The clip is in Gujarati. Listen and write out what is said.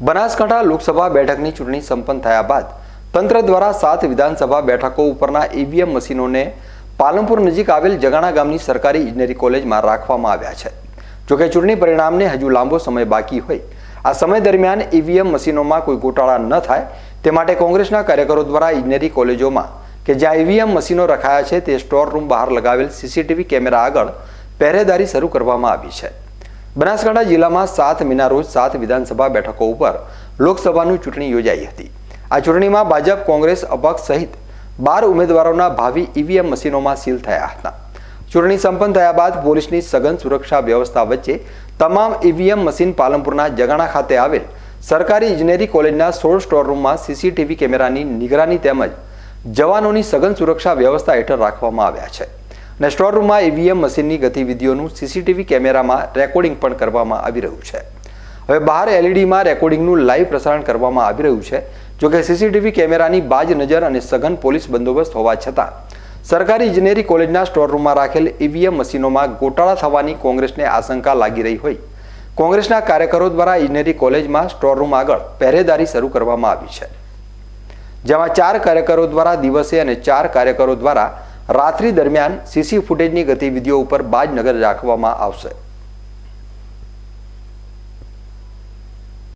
બનાસકાંઠા લોકસભા બેઠકની ચૂંટણી સંપન્ન થયા બાદ તંત્ર દ્વારા સાત વિધાનસભા બેઠકો ઉપરના ઈવીએમ મશીનોને પાલનપુર નજીક આવેલ જગાણા ગામની સરકારી ઇજનેરી કોલેજમાં રાખવામાં આવ્યા છે. જોકે ચૂંટણી પરિણામને હજુ લાંબો સમય બાકી હોય. આ સમય દરમિયાન ઈવીએમ મશીનોમાં કોઈ ગોટાળા ન થાય. તે માટે કોંગ્રેસના કાર્યકરો દ્વારા ઇજનેરી કોલેજોમાં કે જ્યાં ઈવીએમ મશીનો રખાયા છે તે સ્ટોર રૂમ બહાર લગાવેલ સીસીટીવી કેમેરા આગળ પહેરેદારી શરૂ કરવામાં આવી છે. બનાસકાંઠા જિલ્લામાં સાત મીના રોજ સાત વિધાનસભા બેઠકો ઉપર લોકસભાનું ચૂંટણી યોજાઈ હતી. આ ચૂંટણીમાં ભાજપ, કોંગ્રેસ, અપક્ષ સહિત બાર ઉમેદવારોના ભાવિ ઈવીએમ મશીનોમાં સીલ થયા હતા. ચૂંટણી સંપન્ન થયા બાદ પોલીસની સઘન સુરક્ષા વ્યવસ્થા વચ્ચે તમામ ઈવીએમ મશીન પાલનપુરના જગાણા ખાતે આવેલ સરકારી ઇજનેરી કોલેજના સોળ સ્ટોર રૂમમાં સીસીટીવી કેમેરાની નિગરાની તેમજ જવાનોની સઘન સુરક્ષા વ્યવસ્થા હેઠળ રાખવામાં આવ્યા છે. અને સ્ટોર રૂમમાં ઈવીએમ મશીનની ગતિવિધિઓનું સીસીટીવી કેમેરામાં રેકોર્ડિંગ પણ કરવામાં આવી રહ્યું છે. હવે બહાર એલઈડીમાં રેકોર્ડિંગનું લાઈવ પ્રસારણ કરવામાં આવી રહ્યું છે જોકે સીસીટીવી કેમેરાની બાજ નજર અને સઘન પોલીસ બંદોબસ્ત હોવા છતાં, સરકારી ઇજનેરી કોલેજના સ્ટોર રૂમમાં રાખેલ ઈવીએમ મશીનોમાં ગોટાળા થવાની કોંગ્રેસને આશંકા લાગી રહી હોય. કોંગ્રેસના કાર્યકરો દ્વારા ઇજનેરી કોલેજમાં સ્ટોર રૂમ આગળ પહેરેદારી શરૂ કરવામાં આવી છે. જેમાં ચાર કાર્યકરો દ્વારા દિવસે અને ચાર કાર્યકરો દ્વારા રાત્રિ દરમિયાન સીસી ફૂટેજની ગતિવિધિઓ ઉપર બાજ નજર રાખવામાં આવશે.